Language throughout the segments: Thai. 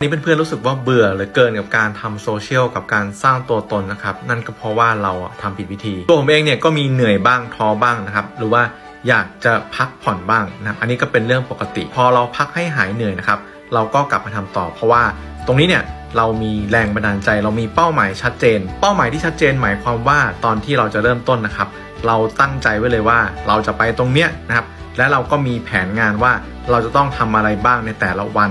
นี่เพื่อนๆรู้สึกว่าเบื่อเหลือเกินกับการทำโซเชียลกับการสร้างตัวตนนะครับ นั่นก็เพราะว่าเราทำผิดวิธี ตัวผมเองเนี่ยก็มีเหนื่อยบ้างท้อบ้างนะครับ หรือว่าอยากจะพักผ่อนบ้างนะครับอันนี้ก็เป็นเรื่องปกติ พอเราพักให้หายเหนื่อยนะครับ เราก็กลับมาทำต่อ เพราะว่าตรงนี้เนี่ยเรามีแรงบันดาลใจ เรามีเป้าหมายชัดเจน เป้าหมายที่ชัดเจนหมายความว่าตอนที่เราจะเริ่มต้นนะครับ เราตั้งใจไว้เลยว่าเราจะไปตรงเนี้ยนะครับและเราก็มีแผนงานว่าเราจะต้องทำอะไรบ้างในแต่ละวัน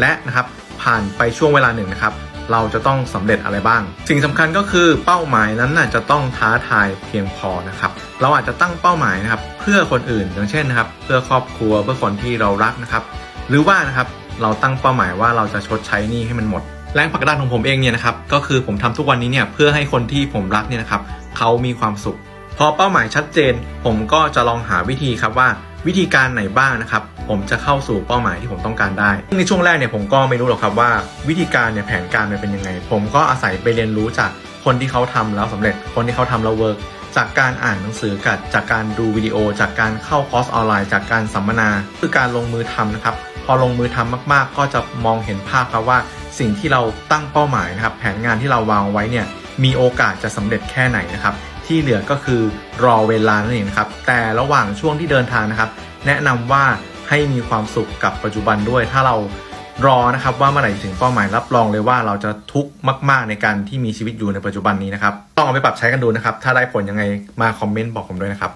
และนะครับ ผ่านไปช่วงเวลาหนึ่งนะครับ เราจะต้องสำเร็จอะไรบ้าง สิ่งสำคัญก็คือเป้าหมายนั้นน่ะจะต้องท้าทายเพียงพอนะครับ เราอาจจะตั้งเป้าหมายนะครับ เพื่อคนอื่นอย่างเช่นนะครับ เพื่อครอบครัวเพื่อคนที่เรารักนะครับ หรือว่านะครับเราตั้งเป้าหมายว่าเราจะชดใช้หนี้ให้มันหมดแรงผลักดันของผมเองเนี่ยนะครับก็คือผมทำทุกวันนี้เนี่ยเพื่อให้คนที่ผมรักเนี่ยนะครับเขามีความสุข พอเป้าหมายชัดเจน ผมก็จะลองหาวิธีครับว่า วิธีการไหนบ้างนะครับ ผมจะเข้าสู่เป้าหมายที่ผมต้องการได้ ในช่วงแรกเนี่ยผมก็ไม่รู้หรอกครับว่า วิธีการเนี่ยแผนการมันเป็นยังไง ผมก็อาศัยไปเรียนรู้จากคนที่เขาทำแล้วสำเร็จ คนที่เขาทำแล้วเวิร์กจากการอ่านหนังสือกับจากการดูวิดีโอ จากการเข้าคอร์สออนไลน์ จากการสัมมนา คือการลงมือทำนะครับ พอลงมือทำมาก ๆ ก็จะมองเห็นภาพครับว่า สิ่งที่เราตั้งเป้าหมายนะครับ แผนงานที่เราวางไว้เนี่ยมีโอกาสจะสำเร็จแค่ไหนนะครับ ที่เหลือก็คือรอเวลานั่นเองนะครับ แต่ระหว่างช่วงที่เดินทางนะครับ แนะนำว่าให้มีความสุขกับปัจจุบันด้วย ถ้าเรารอนะครับว่าเมื่อไหร่ถึงเป้าหมายรับรองเลยว่าเราจะทุกข์มาก ๆ ในการที่มีชีวิตอยู่ในปัจจุบันนี้นะครับ ต้องเอาไปปรับใช้กันดูนะครับ ถ้าได้ผลยังไงมาคอมเมนต์บอกผมด้วยนะครับ